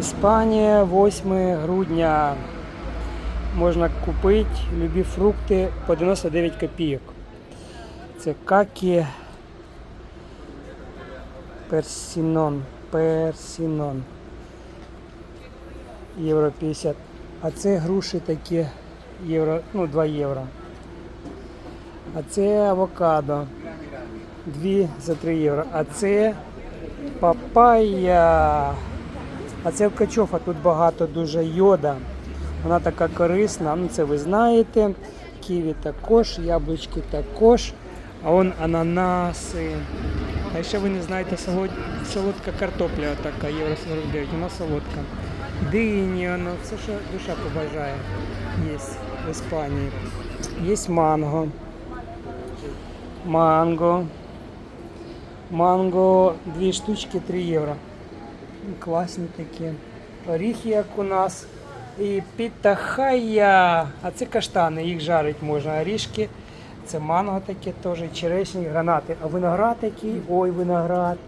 Іспанія, 8 грудня. Можна купити любі фрукти по 99 копійок. Це какі персинон. Персинон. Євро 50. А це груші такі євро, ну 2 євро. А це авокадо. 2 за 3 євро. А це папайя. А це качофа тут багато дуже йода. Вона така корисна, ну це ви знаєте. Ківі також, яблучки також. А он ананаси. А ще ви не знаєте, солод... солодка картопля така, євро 49, вона солодка. Дині, воно, все, що душа побажає. Є в Іспанії. Є манго. Манго. Манго, дві штучки 3 євро. Класні такі. Оріхи, як у нас. І пітахая. А це каштани, їх жарить можна. Орішки. Це манго таке теж, черешні, гранати. А виноград такий, ой, виноград.